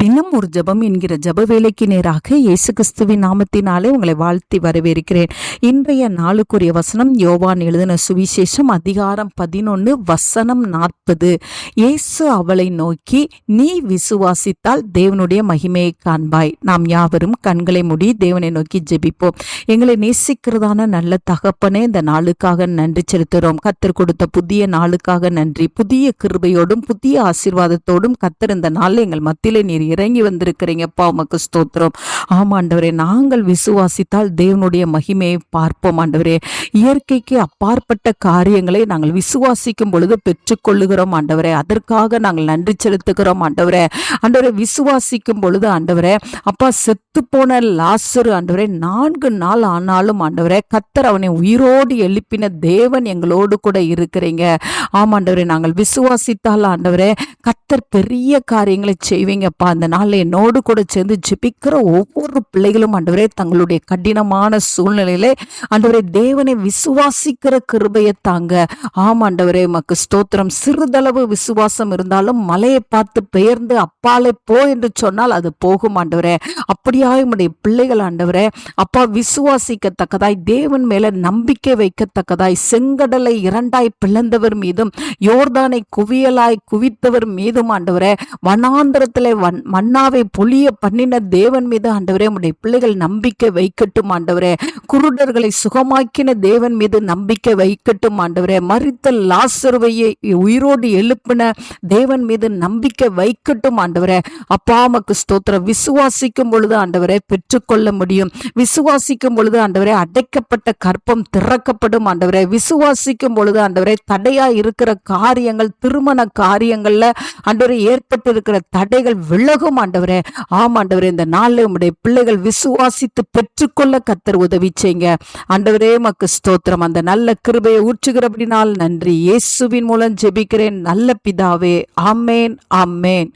தினம் ஒரு ஜெபம் என்கிற ஜப வேலைக்கு நேராக இயேசு கிறிஸ்துவின் நாமத்தினாலே உங்களை வாழ்த்தி வரவேற்கிறேன். இன்றைய நாளுக்குரிய வசனம் யோவான் எழுதின சுவிசேஷம் அதிகாரம் பதினொன்று வசனம் நாற்பது. இயேசு அவளை நோக்கி நீ விசுவாசித்தால் தேவனுடைய மகிமையை காண்பாய். நாம் யாவரும் கண்களை மூடி தேவனை நோக்கி ஜெபிப்போம். எங்களை நேசிக்கிறதான நல்ல தகப்பனே இந்த நாளுக்காக நன்றி செலுத்துகிறோம். கத்தர் கொடுத்த புதிய நாளுக்காக நன்றி. புதிய கிருபையோடும் புதிய ஆசீர்வாதத்தோடும் கத்தர் இந்த நாளில் எங்கள் மத்தியிலே நீர் இறங்கி வந்திருக்கிறீங்கப்பா உமக்கு ஸ்தோத்திரம். ஆமா ஆண்டவரே நாங்கள் விசுவாசித்தால் தேவனுடைய மகிமையை பார்ப்போம் ஆண்டவரே. இயற்கைக்கு அப்பாற்பட்ட காரியங்களை நாங்கள் விசுவாசிக்கும் பொழுது பெற்றுக்கொள்ளுகிறோம் ஆண்டவரே. அதற்காக நாங்கள் நன்றி செலுத்துகிறோம் ஆண்டவரே. ஆண்டவரே விசுவாசிக்கும் பொழுது ஆண்டவரே அப்பா செத்து போன லாசரு ஆண்டவரே நான்கு நாள் ஆனாலும் ஆண்டவரே கத்தர் அவனை உயிரோடு எழுப்பின தேவன் எங்களோடு கூட இருக்கிறீங்க. ஆமாண்டவரே நாங்கள் விசுவாசித்தால் ஆண்டவரே கத்தர் பெரிய காரியங்களை செய்வீங்கப்பா. அந்த நாளில் என்னோடு கூட சேர்ந்து ஜெபிக்கிற ஒவ்வொரு பிள்ளைகளும் ஆண்டவரே தங்களுடைய கடினமான சூழ்நிலையிலே ஆண்டவரே தேவனை விசுவாசிக்கிற கிருபையை தாங்க. ஆம் ஆண்டவரே மக்கு ஸ்தோத்திரம். சிறிதளவு விசுவாசம் இருந்தாலும் மலையை பார்த்து பெயர்ந்து அப்பாலே போ என்று சொன்னால் அது போகும் ஆண்டவரே. அப்படியாய் உம்முடைய பிள்ளைகள் ஆண்டவரே அப்பா விசுவாசிக்கத்தக்கதாய் தேவன் மேல நம்பிக்கை வைக்கத்தக்கதாய் செங்கடலை இரண்டாய் பிளந்தவர் மீதும் யோர்தானை குவியலாய் குவித்தவர் மீதும் ஆண்டவரே வனாந்திரத்திலே வன் மன்னாவை பொழிய பண்ணின தேவன் மீது ஆண்டவரே உடைய பிள்ளைகள் நம்பிக்கை வைக்கட்டும் ஆண்டவரே. குருடர்களை சுகமாக்கின தேவன் மீது நம்பிக்கை வைக்கட்டும் ஆண்டவரே. மறித்த லாசருவையை உயிரோடு எழுப்பின தேவன் மீது நம்பிக்கை வைக்கட்டும் ஆண்டவரே. அப்பா மக்கு ஸ்தோத்திரம். விசுவாசிக்கும் பொழுது ஆண்டவரே பெற்றுக்கொள்ள முடியும். விசுவாசிக்கும் பொழுது ஆண்டவரே அடைக்கப்பட்ட கற்பம் திறக்கப்படும் ஆண்டவரே. விசுவாசிக்கும் பொழுது ஆண்டவரே தடையா இருக்கிற காரியங்கள் திருமண காரியங்கள்ல ஆண்டவரே ஏற்பட்டு இருக்கிற தடைகள் விலகும் ஆண்டவரே. ஆம் ஆண்டவரே இந்த நாளில் உம்முடைய பிள்ளைகள் விசுவாசித்து பெற்றுக்கொள்ள கத்தர் உதவி செய்யுங்க. ஆண்டவரே மக்கு ஸ்தோத்திரம். அந்த நல்ல கிருபையை ஊற்றுகிறபடினால் நன்றி. இயேசுவின் மூலம் ஜெபிக்கிறேன். நல்ல பிதாவே. ஆமேன் ஆமேன்.